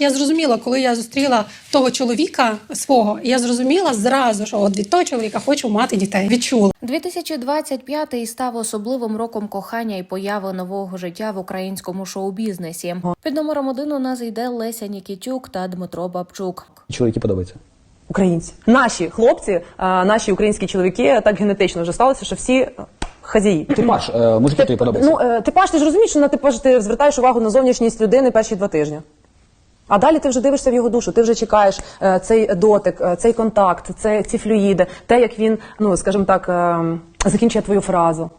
Я зрозуміла, коли я зустріла того чоловіка свого, я зрозуміла зразу, що от від того чоловіка хочу мати дітей. Відчула. 2025 став особливим роком кохання і появи нового життя в українському шоу-бізнесі. Під номером один у нас йде Леся Нікітюк та Дмитро Бабчук. Чоловіки подобаються. Українці, наші хлопці, а, наші українські чоловіки так генетично вже сталося, що всі е, хазяї. Типаж, е, мужики тобі подобаються. Ну, е, типаж, ти ж розумієш, що на типаж ти звертаєш увагу на зовнішність людини перші два тижні. А далі ти вже дивишся в його душу, ти вже чекаєш е, цей дотик, е, цей контакт, це, ці флюїди, те, як він, ну скажімо так, е, закінчує твою фразу.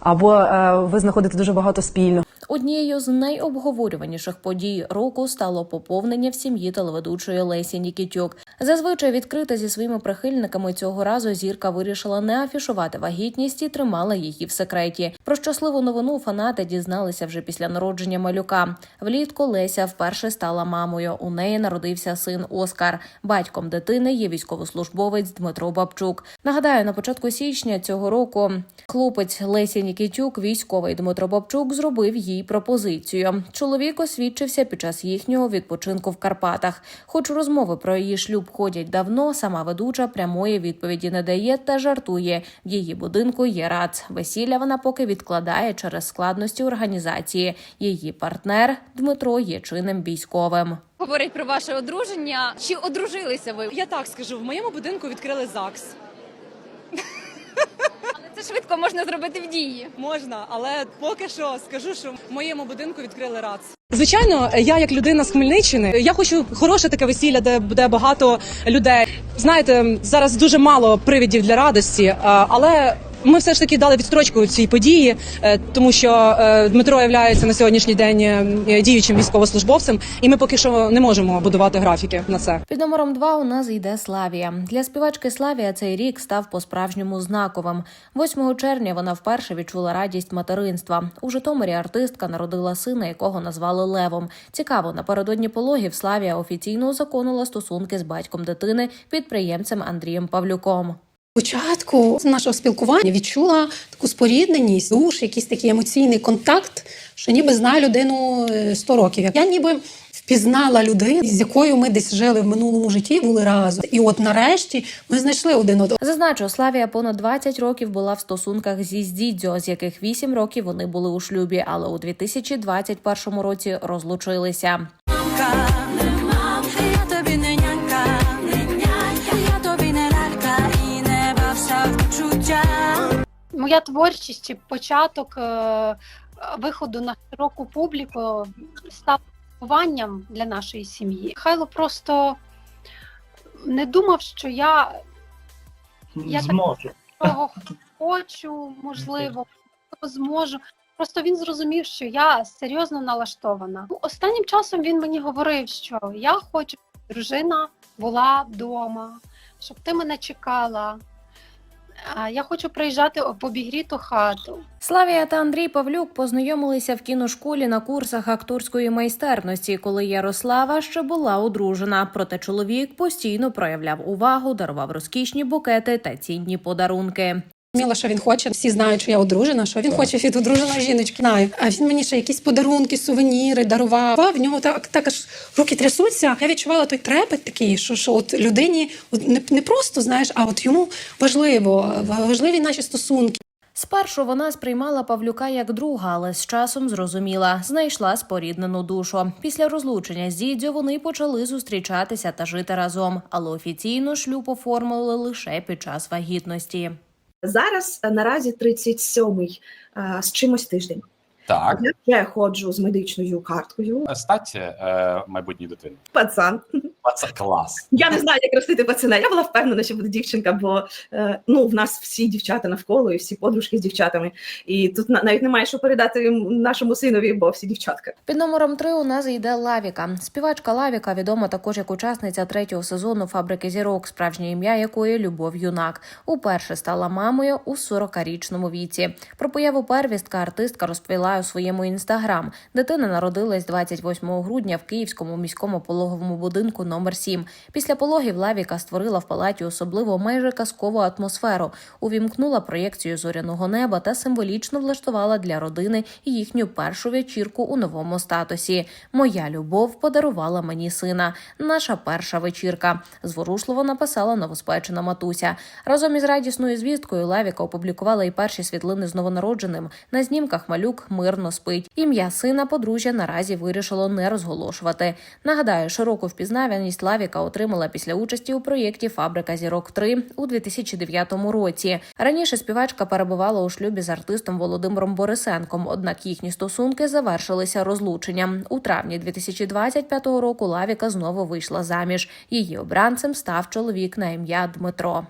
Або е, ви знаходите дуже багато спільного. Однією з найобговорюваніших подій року стало поповнення в сім'ї телеведучої Лесі Нікітюк. Зазвичай відкрита зі своїми прихильниками цього разу зірка вирішила не афішувати вагітність і тримала її в секреті. Про щасливу новину фанати дізналися вже після народження малюка. Влітку Леся вперше стала мамою. У неї народився син Оскар. Батьком дитини є військовослужбовець Дмитро Бабчук. Нагадаю, на початку січня цього року хлопець Лесі Нікітюк, військовий Дмитро Бабчук, зробив їй пропозицію. Чоловік освідчився під час їхнього відпочинку в Карпатах. Хоч розмови про її шлюб ходять давно, сама ведуча прямої відповіді не дає та жартує. В її будинку є рац. Весілля вона поки відкладає через складності організації. Її партнер Дмитро є чинним військовим. Говорить про ваше одруження. Чи одружилися ви? Я так скажу, в моєму будинку відкрили ЗАГС. Це швидко можна зробити в дії. Можна, але поки що скажу, що в моєму будинку відкрили РАЦ. Звичайно, я як людина з Хмельниччини, я хочу хороше таке весілля, де буде багато людей. Знаєте, зараз дуже мало привідів для радості, але. Ми все ж таки дали відстрочку цій події, е, тому що е, Дмитро є на сьогоднішній день е, діючим військовослужбовцем, і ми поки що не можемо будувати графіки на це. Під номером два у нас йде Славія. Для співачки Славія цей рік став по-справжньому знаковим. 8 червня вона вперше відчула радість материнства. У Житомирі артистка народила сина, якого назвали Левом. Цікаво, напередодні пологів Славія офіційно узаконила стосунки з батьком дитини, підприємцем Андрієм Павлюком. Початку нашого спілкування відчула таку спорідненість, душ, якийсь такий емоційний контакт, що ніби знаю людину е, 100 років. Я ніби впізнала людину, з якою ми десь жили в минулому житті, були разом. І от нарешті ми знайшли один одного. Зазначу, Славія понад 20 років була в стосунках зі Здідзьо, з яких 8 років вони були у шлюбі, але у 2021 році розлучилися. Моя творчість і початок е, виходу на широку публіку став вихованням для нашої сім'ї. Хайло просто не думав, що я, я зможу. хочу, можливо, зможу. Просто він зрозумів, що я серйозно налаштована. Останнім часом він мені говорив, що я хочу, щоб дружина була вдома, щоб ти мене чекала. Я хочу приїжджати побігріту обігріту хату. Славія та Андрій Павлюк познайомилися в кіношколі на курсах акторської майстерності, коли Ярослава ще була одружена. Проте чоловік постійно проявляв увагу, дарував розкішні букети та цінні подарунки. Зрозуміла, що він хоче. Всі знають, що я одружена, що він хоче від одруженої жіночки. Знаю. А він мені ще якісь подарунки, сувеніри дарував. А В нього так, так аж руки трясуться. Я відчувала той трепет такий, що, що от людині от не, не просто знаєш, а от йому важливо, важливі наші стосунки. Спершу вона сприймала Павлюка як друга, але з часом зрозуміла, знайшла споріднену душу. Після розлучення з Дідзьо вони почали зустрічатися та жити разом, але офіційно шлюб оформили лише під час вагітності. Зараз е, наразі 37-й е, з чимось тиждень. Так, Я вже ходжу з медичною карткою. стать е, майбутній дитини. Пацан. Це клас. Я не знаю, як ростити пацана. Я була впевнена, що буде дівчинка, бо е, ну в нас всі дівчата навколо, і всі подружки з дівчатами. І тут на- навіть немає що передати нашому синові, бо всі дівчатка. Під номером три у нас йде Лавіка. Співачка Лавіка відома також як учасниця третього сезону фабрики зірок, справжнє ім'я якої Любов Юнак. Уперше стала мамою у 40-річному віці. Про появу первістка артистка розповіла у своєму інстаграм. Дитина народилась 28 грудня в Київському міському пологовому будинку номер 7 Після пологів Лавіка створила в палаті особливо майже казкову атмосферу, увімкнула проєкцію зоряного неба та символічно влаштувала для родини їхню першу вечірку у новому статусі. Моя любов подарувала мені сина. Наша перша вечірка. Зворушливо написала новоспечена матуся. Разом із радісною звісткою Лавіка опублікувала і перші світлини з новонародженим. На знімках малюк мирно спить. Ім'я сина подружжя наразі вирішило не розголошувати. Нагадаю, широку впізнаваність Лавіка отримала після участі у проєкті Фабрика зірок 3 у 2009 році. Раніше співачка перебувала у шлюбі з артистом Володимиром Борисенком. Однак їхні стосунки завершилися розлученням. У травні 2025 року Лавіка знову вийшла заміж. Її обранцем став чоловік на ім'я Дмитро.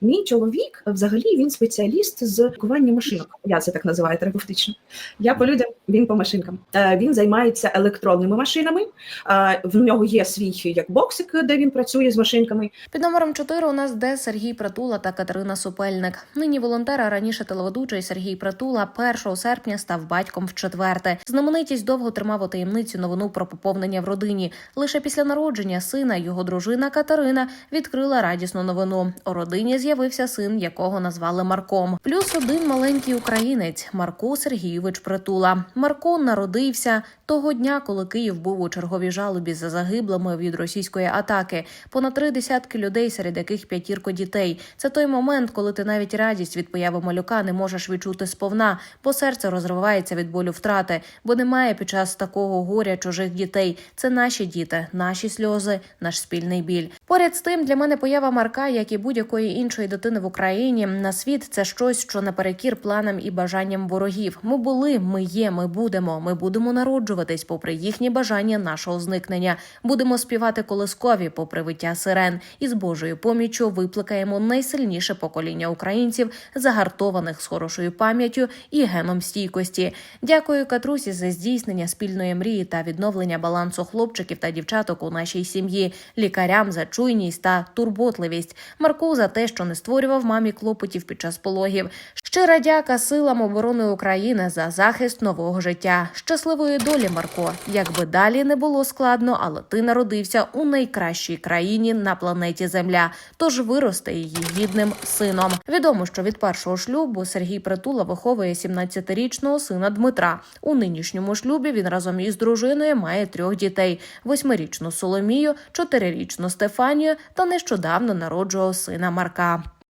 Мій чоловік взагалі він спеціаліст з кування машинок. Я це так називаю терапевтично. Я по людям, він по машинкам. Е, Він займається електронними машинами. Е, В нього є свій як боксик, де він працює з машинками. Під номером 4 у нас де Сергій Притула та Катерина Супельник. Нині волонтер, а раніше телеведучий Сергій Притула 1 серпня став батьком в четверте. Знаменитість довго тримав у таємниці новину про поповнення в родині. Лише після народження сина його дружина Катерина відкрила радісну новину. У родині з'явився син, якого назвали Марком. Плюс один маленький українець Марко Сергійович Притула. Марко народився того дня, коли Київ був у черговій жалобі за загиблими від російської атаки. Понад три десятки людей, серед яких п'ятірко дітей. Це той момент, коли ти навіть радість від появи малюка не можеш відчути сповна, бо серце розривається від болю втрати, бо немає під час такого горя чужих дітей. Це наші діти, наші сльози, наш спільний біль. Поряд з тим, для мене поява Марка, як і будь-якої іншої дитини в Україні, на світ це щось, що наперекір планам і бажанням ворогів. Ми були, ми є, ми будемо. Ми будемо народжуватись, попри їхні бажання нашого зникнення. Будемо співати колискові, попри виття сирен, і з Божою поміччю випликаємо найсильніше покоління українців, загартованих з хорошою пам'яттю і геном стійкості. Дякую Катрусі за здійснення спільної мрії та відновлення балансу хлопчиків та дівчаток у нашій сім'ї, лікарям за чуйність та турботливість. Марку за те, що не створював мамі клопотів під час пологів. Щира дяка силам оборони України за захист нового життя. Щасливої долі, Марко. Якби далі не було складно, але ти народився у найкращій країні на планеті Земля. Тож виросте її гідним сином. Відомо, що від першого шлюбу Сергій Притула виховує 17-річного сина Дмитра. У нинішньому шлюбі він разом із дружиною має трьох дітей: восьмирічну Соломію, чотирирічну Стефанію та нещодавно народжував сина Марка.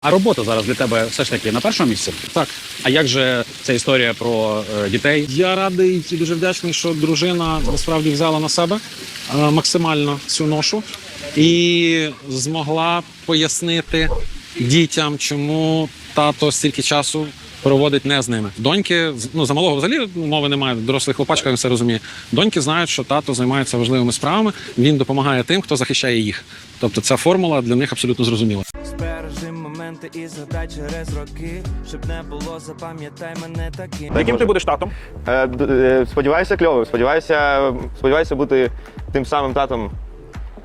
А робота зараз для тебе все ж таки на першому місці? Так. А як же ця історія про е, дітей? Я радий і дуже вдячний, що дружина насправді взяла на себе е, максимально цю ношу і змогла пояснити дітям, чому тато стільки часу проводить не з ними. Доньки ну за малого взагалі мови немає. Дорослий хлопачка він все розуміє. Доньки знають, що тато займається важливими справами. Він допомагає тим, хто захищає їх. Тобто ця формула для них абсолютно зрозуміла. Збережи моменти і згадай через роки, щоб не було, запам'ятай мене таким. Яким ти будеш татом? Сподіваюся, кльовим. Сподіваюся, сподіваюся бути тим самим татом,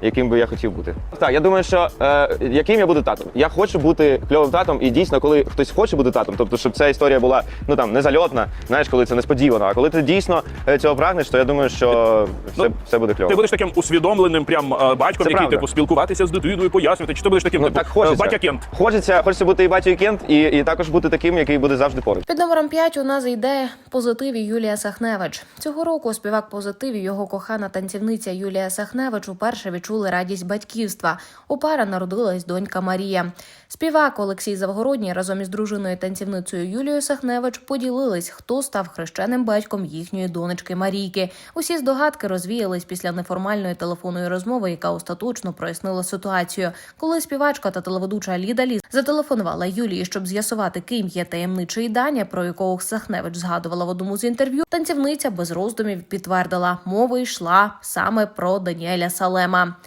яким би я хотів бути. Так, я думаю, що е, яким я буду татом? Я хочу бути кльовим татом, і дійсно, коли хтось хоче бути татом, тобто, щоб ця історія була ну там не зальотна, знаєш, коли це несподівано. А коли ти дійсно е, цього прагнеш, то я думаю, що все, Ну, все буде кльово. Ти будеш таким усвідомленим прям е, батьком, Це який правда. типу спілкуватися з дитиною, пояснювати. Чи ти будеш таким Ну, типу, так хочеться. е, батя Кент? Хочеться, хочеться бути і батьком Кент, і, і також бути таким, який буде завжди поруч. Під номером 5 у нас йде позитиві Юлія Сахневич. Цього року співак позитиві його кохана танцівниця Юлія Сахневич уперше відчули радість батьківства. У пара народилась донька Марія. Співак Олексій Завгородній разом із дружиною танцівницею Юлією Сахневич поділились, хто став хрещеним батьком їхньої донечки Марійки. Усі здогадки розвіялись після неформальної телефонної розмови, яка остаточно прояснила ситуацію. Коли співачка та телеведуча Ліда Ліс зателефонувала Юлії, щоб з'ясувати, ким є таємничий Даня, про якого Сахневич згадувала в одному з інтерв'ю. Танцівниця без роздумів підтвердила, мова йшла саме про Даніеля Салема.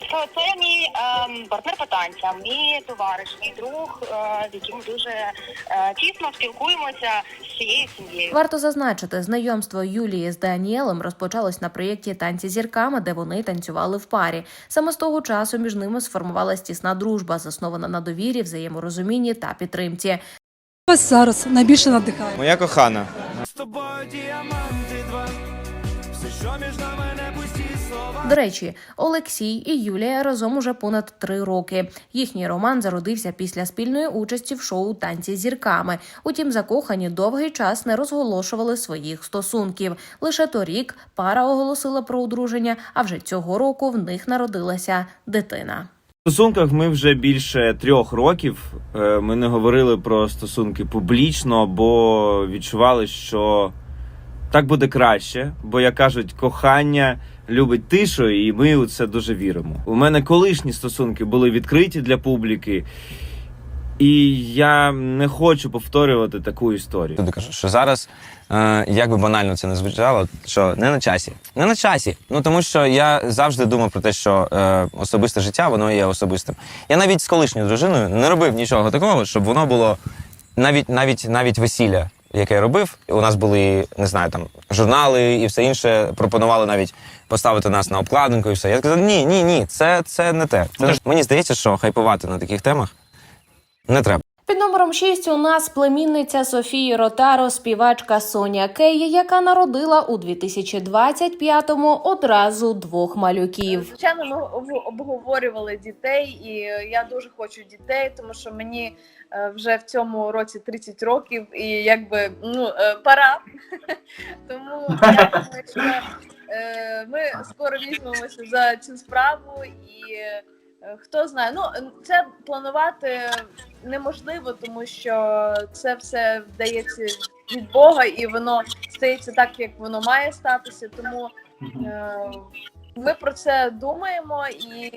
Це, це мій ем, партнер по танцям, мій товариш, мій друг, е, з яким дуже е, тісно спілкуємося з цією сім'єю. Варто зазначити, знайомство Юлії з Даніелем розпочалось на проєкті танці зірками, де вони танцювали в парі. Саме з того часу між ними сформувалась тісна дружба, заснована на довірі, взаєморозумінні та підтримці. Вас зараз найбільше надихає. Моя кохана. З тобою діаманти два. Що між нами не пусті слова. До речі, Олексій і Юлія разом уже понад три роки. Їхній роман зародився після спільної участі в шоу Танці з зірками. Утім, закохані довгий час не розголошували своїх стосунків. Лише торік пара оголосила про одруження, а вже цього року в них народилася дитина. В стосунках ми вже більше трьох років. Е, Ми не говорили про стосунки публічно, бо відчували, що так буде краще. Бо, як кажуть, кохання любить тишу, і ми у це дуже віримо. У мене колишні стосунки були відкриті для публіки, і я не хочу повторювати таку історію. Тобі кажу, що зараз, е, як би банально це не звучало, що не на часі. Не на часі. Ну тому що я завжди думав про те, що е, особисте життя воно є особистим. Я навіть з колишньою дружиною не робив нічого такого, щоб воно було навіть навіть навіть весілля, яке я робив. У нас були не знаю там журнали і все інше. Пропонували навіть поставити нас на обкладинку і все. Я сказав, ні, ні, ні, це, це не те. Це, мені здається, що хайпувати на таких темах не треба. Номером 6 у нас племінниця Софії Ротаро, співачка Соня Кей, яка народила у 2025-му одразу двох малюків. Звичайно, ми об- обговорювали дітей, і я дуже хочу дітей, тому що мені е, вже в цьому році 30 років, і якби ну е, пора. Тому я думаю, що е, ми скоро візьмемося за цю справу, і хто знає, ну це планувати неможливо, тому що це все вдається від Бога, і воно стається так, як воно має статися. Тому е, ми про це думаємо, і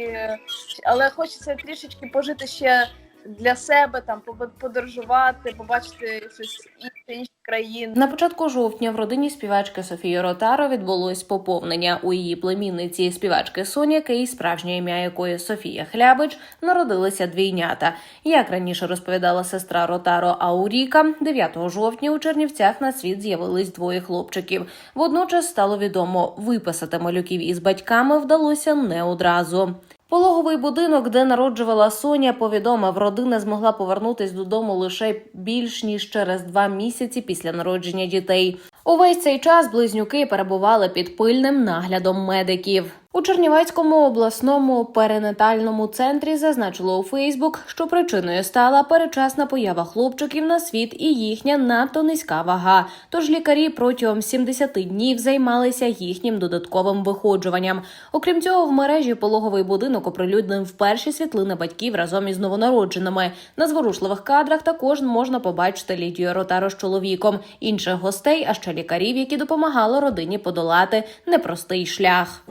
але хочеться трішечки пожити ще для себе, там подорожувати, побачити щось інше, інші країни. На початку жовтня в родині співачки Софії Ротаро відбулось поповнення. У її племінниці співачки Соня Кей, справжнє ім'я якої Софія Хлябич, народилися двійнята. Як раніше розповідала сестра Ротаро Ауріка, 9 жовтня у Чернівцях на світ з'явились двоє хлопчиків. Водночас стало відомо, виписати малюків із батьками вдалося не одразу. Пологовий будинок, де народжувала Соня, повідомив, родина змогла повернутись додому лише більш ніж через два місяці після народження дітей. Увесь цей час близнюки перебували під пильним наглядом медиків. У Чернівецькому обласному перинатальному центрі зазначило у Фейсбук, що причиною стала перечасна поява хлопчиків на світ і їхня надто низька вага. Тож лікарі протягом 70 днів займалися їхнім додатковим виходжуванням. Окрім цього, в мережі пологовий будинок оприлюднив перші світлини батьків разом із новонародженими. На зворушливих кадрах також можна побачити Лідію Ротаро з чоловіком, інших гостей, а ще лікарів, які допомагали родині подолати непростий шлях.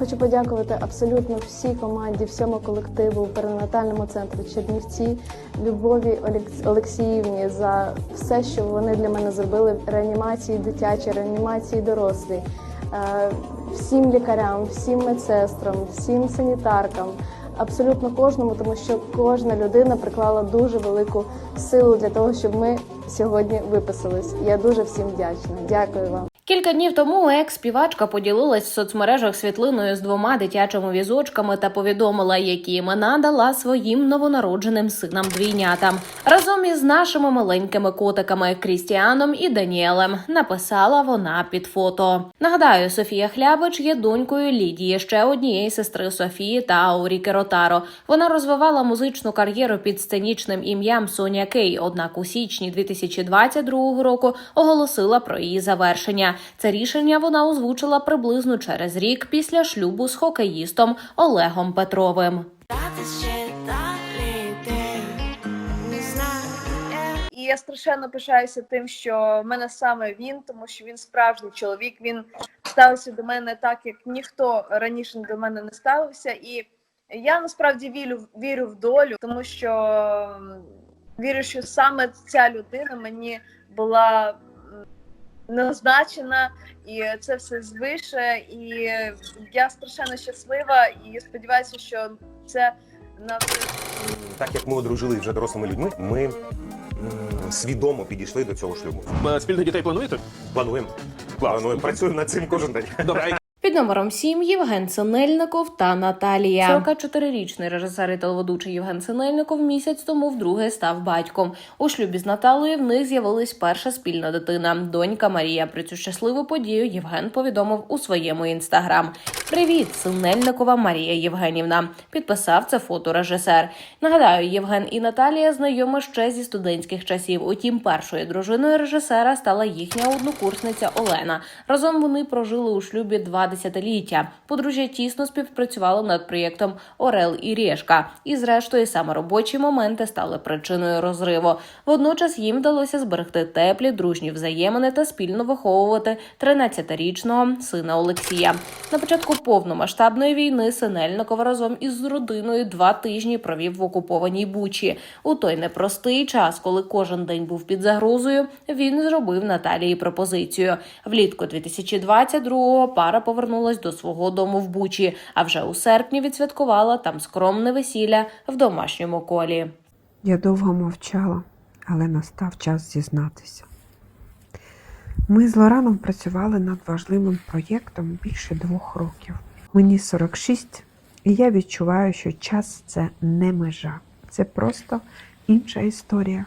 Хочу подякувати абсолютно всій команді, всьому колективу перинатальному центру Чернівці, Любові Олекс- Олексіївні за все, що вони для мене зробили реанімації дитячій, реанімації дорослій, Е, всім лікарям, всім медсестрам, всім санітаркам. Абсолютно кожному, тому що кожна людина приклала дуже велику силу для того, щоб ми сьогодні виписались. Я дуже всім вдячна. Дякую вам. Кілька днів тому екс-співачка поділилась в соцмережах світлиною з двома дитячими візочками та повідомила, які імена дала своїм новонародженим синам двійнятам. Разом із нашими маленькими котиками Крістіаном і Даніелем написала вона під фото. Нагадаю, Софія Хлябич є донькою Лідії, ще однієї сестри Софії та Ауріки Ротаро. Вона розвивала музичну кар'єру під сценічним ім'ям Соня Кей. Однак у січні 2022 року оголосила про її завершення. Це рішення вона озвучила приблизно через рік після шлюбу з хокеїстом Олегом Петровим. І я страшенно пишаюся тим, що в мене саме він, тому що він справжній чоловік. Він ставився до мене так, як ніхто раніше до мене не ставився. І я насправді вірю, вірю в долю, тому що вірю, що саме ця людина мені була назначена, і це все звише. І я страшенно щаслива і сподіваюся, що це на Так як ми одружили вже дорослими людьми, ми м, свідомо підійшли до цього шлюбу. Спільних дітей плануєте? Плануємо. Плануємо. Працюємо над цим кожен день. Добре. Під номером 7 Євген Синельников та Наталія. 44-річний режисер і телеведучий Євген Синельников місяць тому вдруге став батьком. У шлюбі з Наталою в них з'явилась перша спільна дитина, донька Марія. Про цю щасливу подію Євген повідомив у своєму інстаграм. Привіт, Синельникова Марія Євгенівна. Підписав це фото режисер. Нагадаю, Євген і Наталія знайомі ще зі студентських часів. Утім, першою дружиною режисера стала їхня однокурсниця Олена. Разом вони прожили у шлюбі два десятиліття. Подружжя тісно співпрацювало над проєктом Орел і Решка. І, зрештою, саме робочі моменти стали причиною розриву. Водночас їм вдалося зберегти теплі дружні взаємини та спільно виховувати 13-річного сина Олексія. На початку повномасштабної війни Синельников разом із родиною два тижні провів в окупованій Бучі. У той непростий час, коли кожен день був під загрозою, він зробив Наталії пропозицію. Влітку 2022-го пара повернулась до свого дому в Бучі, а вже у серпні відсвяткувала там скромне весілля в домашньому колі. Я довго мовчала, але настав час зізнатися. Ми з Лораном працювали над важливим проєктом більше двох років. Мені 46, і я відчуваю, що час це не межа. Це просто інша історія.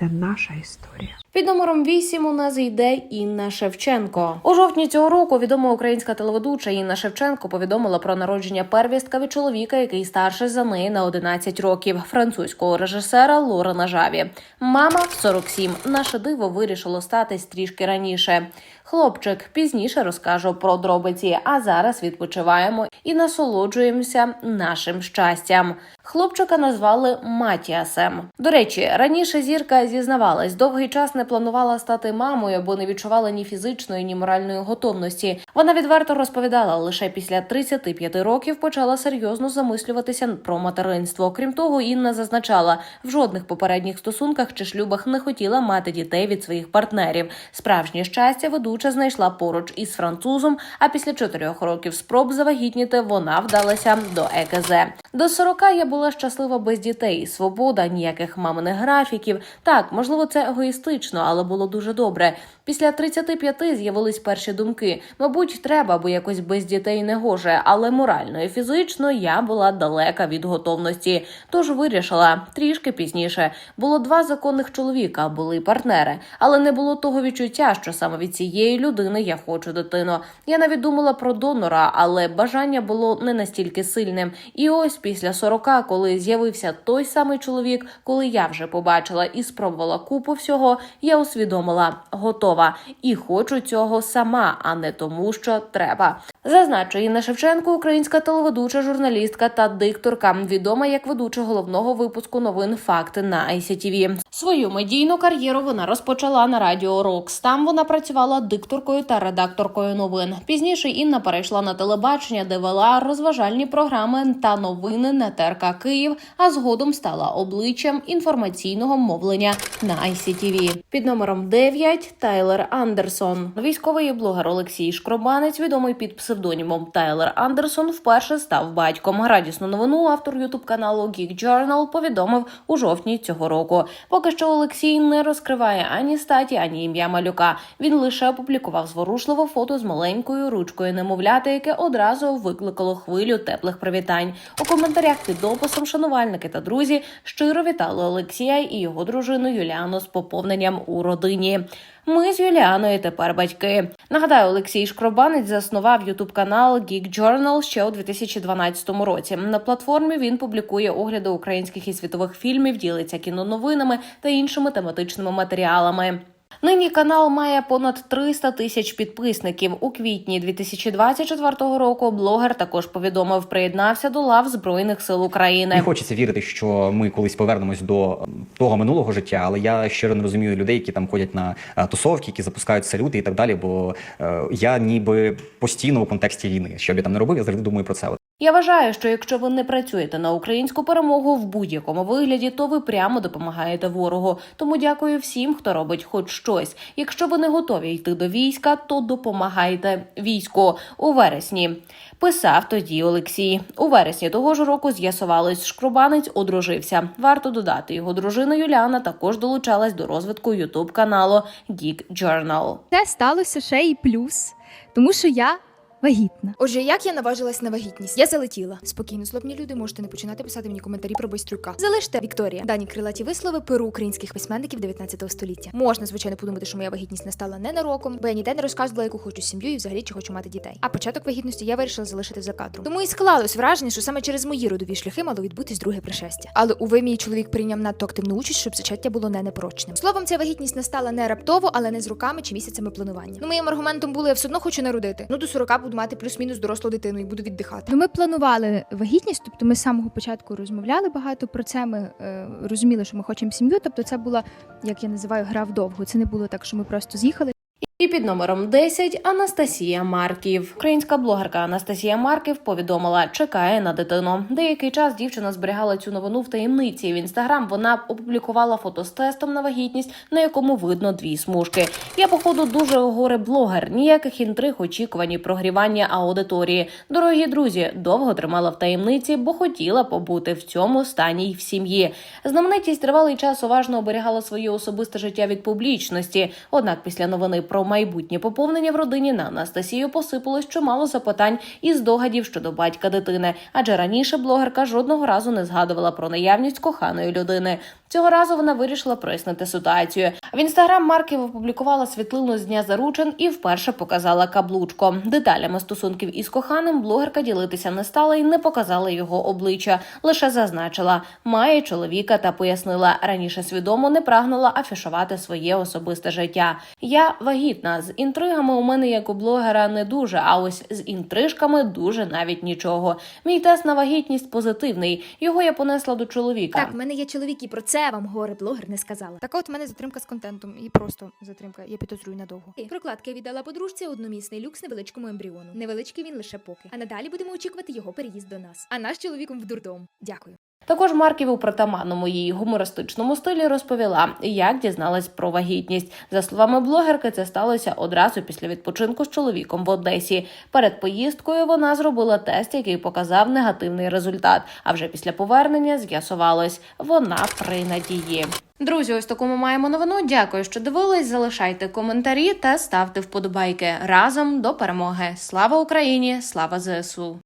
Це наша історія. Під номером 8 у нас йде Інна Шевченко. У жовтні цього року відома українська телеведуча Інна Шевченко повідомила про народження первістка від чоловіка, який старший за неї на 11 років, французького режисера Лорена Жаві. Мама в 47. Наше диво вирішило статись трішки раніше. Хлопчик пізніше розкажу про дробиці, а зараз відпочиваємо і насолоджуємося нашим щастям. Хлопчика назвали Матіасем. До речі, раніше зірка зізнавалась, довгий час не планувала стати мамою, бо не відчувала ні фізичної, ні моральної готовності. Вона відверто розповідала, лише після 35 років почала серйозно замислюватися про материнство. Крім того, Інна зазначала, в жодних попередніх стосунках чи шлюбах не хотіла мати дітей від своїх партнерів. Справжнє щастя ведуча знайшла поруч із французом. А після чотирьох років спроб завагітніти вона вдалася до ЕКЗ. До 40 я була щаслива без дітей. Свобода, ніяких маминих графіків. Так, можливо, це егоїстично, але було дуже добре. Після 35 з'явились перші думки. Мабуть, треба, бо якось без дітей не гоже. Але морально і фізично я була далека від готовності. Тож вирішила трішки пізніше. Було два законних чоловіка, були партнери, але не було того відчуття, що саме від цієї людини я хочу дитину. Я навіть думала про донора, але бажання було не настільки сильним. І ось після 40, коли з'явився той самий чоловік, коли я вже побачила і спробувала купу всього, я усвідомила готова і хочу цього сама, а не тому, що треба. Зазначу, Інна Шевченко, українська телеведуча, журналістка та дикторка, відома як ведуча головного випуску новин Факти на ICTV. Свою медійну кар'єру вона розпочала на радіо Рокс. Там вона працювала дикторкою та редакторкою новин. Пізніше Інна перейшла на телебачення, де вела розважальні програми та новини на ТРК Київ, а згодом стала обличчям інформаційного мовлення на ICTV. Під номером 9 Тайлер Андерсон. Військовий блогер Олексій Шкробанець, відомий під псевдонімом Тайлер Андерсон, вперше став батьком. Радісну новину автор ютуб каналу Geek Journal повідомив у жовтні цього року. Поки що Олексій не розкриває ані статі, ані ім'я малюка. Він лише опублікував зворушливе фото з маленькою ручкою немовляти, яке одразу викликало хвилю теплих привітань. У коментарях під описом шанувальники та друзі щиро вітали Олексія і його дружину Юліану з поповненням у родині. Ми з Юліаною тепер батьки. Нагадаю, Олексій Шкробанець заснував ютуб канал Geek Journal ще у 2012 році. На платформі він публікує огляди українських і світових фільмів, ділиться кіноновинами та іншими тематичними матеріалами. Нині канал має понад 300 тисяч підписників. У квітні 2024 року блогер також повідомив, приєднався до лав збройних сил України. Не хочеться вірити, що ми колись повернемось до того минулого життя, але я щиро не розумію людей, які там ходять на е, тусовки, які запускають салюти і так далі. Бо е, я ніби постійно у контексті війни. Що б я там не робив, я завжди думаю про це. Я вважаю, що якщо ви не працюєте на українську перемогу в будь-якому вигляді, то ви прямо допомагаєте ворогу. Тому дякую всім, хто робить хоч щось. Якщо ви не готові йти до війська, то допомагайте війську у вересні. Писав тоді Олексій. У вересні того ж року з'ясувалось, Шкрубанець одружився. Варто додати, його дружина Юліана також долучалась до розвитку ютуб каналу Geek Journal. Це сталося ще й плюс, тому що я Вагітна. Отже, як я наважилась на вагітність? Я залетіла. Спокійно, злобні люди, можете не починати писати мені коментарі про байстрюка. Залиште Вікторія. Дані крилаті вислови перу українських письменників 19 століття. Можна, звичайно, подумати, що моя вагітність не стала ненароком, бо я ніде не розказувала, яку хочу сім'ю і взагалі чи хочу мати дітей. А початок вагітності я вирішила залишити за кадром. Тому і склалось враження, що саме через мої родові шляхи мало відбутись друге пришестя. Але уве мій чоловік прийняв надто активну участь, щоб зачаття було не непорочним. Словом, ця вагітність настала не раптово, але не з роками чи місяцями планування. Ну, моїм аргументом було, я все одно хочу народити. Ну до 40 буду мати плюс-мінус дорослу дитину і буду віддихати. Ну, ми планували вагітність, тобто ми з самого початку розмовляли багато про це. Ми е, розуміли, що ми хочемо сім'ю. Тобто, це була, як я називаю, гра вдовго. Це не було так, що ми просто з'їхали. І під номером 10 Анастасія Марків. Українська блогерка Анастасія Марків повідомила, чекає на дитину. Деякий час дівчина зберігала цю новину в таємниці. В інстаграм вона опублікувала фото з тестом на вагітність, на якому видно дві смужки. Я, походу, дуже горе блогер. Ніяких інтриг, очікувань і прогрівання аудиторії. Дорогі друзі, довго тримала в таємниці, бо хотіла побути в цьому стані й в сім'ї. Знаменитість тривалий час уважно оберігала своє особисте життя від публічності. Однак, після новини про майбутнє поповнення в родині на Анастасію посипалось чимало запитань і здогадів щодо батька дитини, адже раніше блогерка жодного разу не згадувала про наявність коханої людини. Цього разу вона вирішила прояснити ситуацію. В інстаграм Марків опублікувала світлину з дня заручин і вперше показала каблучко. Деталями стосунків із коханим блогерка ділитися не стала і не показала його обличчя. Лише зазначила, має чоловіка та пояснила раніше свідомо не прагнула афішувати своє особисте життя. Я вагітна з інтригами. У мене як у блогера не дуже. А ось з інтрижками дуже навіть нічого. Мій тест на вагітність позитивний. Його я понесла до чоловіка. Так, в мене є чоловік, і про це вам горе блогер не сказала. Так от в мене затримка з контентом, і просто затримка. Я підозрюю надовго. І прокладки віддала подружці одномісний люкс невеличкому ембріону. Невеличкий він лише поки. А надалі будемо очікувати його переїзд до нас. А наш чоловіком в дурдом. Дякую. Також Марків у притаманному її гумористичному стилі розповіла, як дізналась про вагітність. За словами блогерки, це сталося одразу після відпочинку з чоловіком в Одесі. Перед поїздкою вона зробила тест, який показав негативний результат. А вже після повернення з'ясувалось, вона при надії. Друзі, ось таку ми маємо новину. Дякую, що дивились. Залишайте коментарі та ставте вподобайки разом до перемоги. Слава Україні! Слава ЗСУ!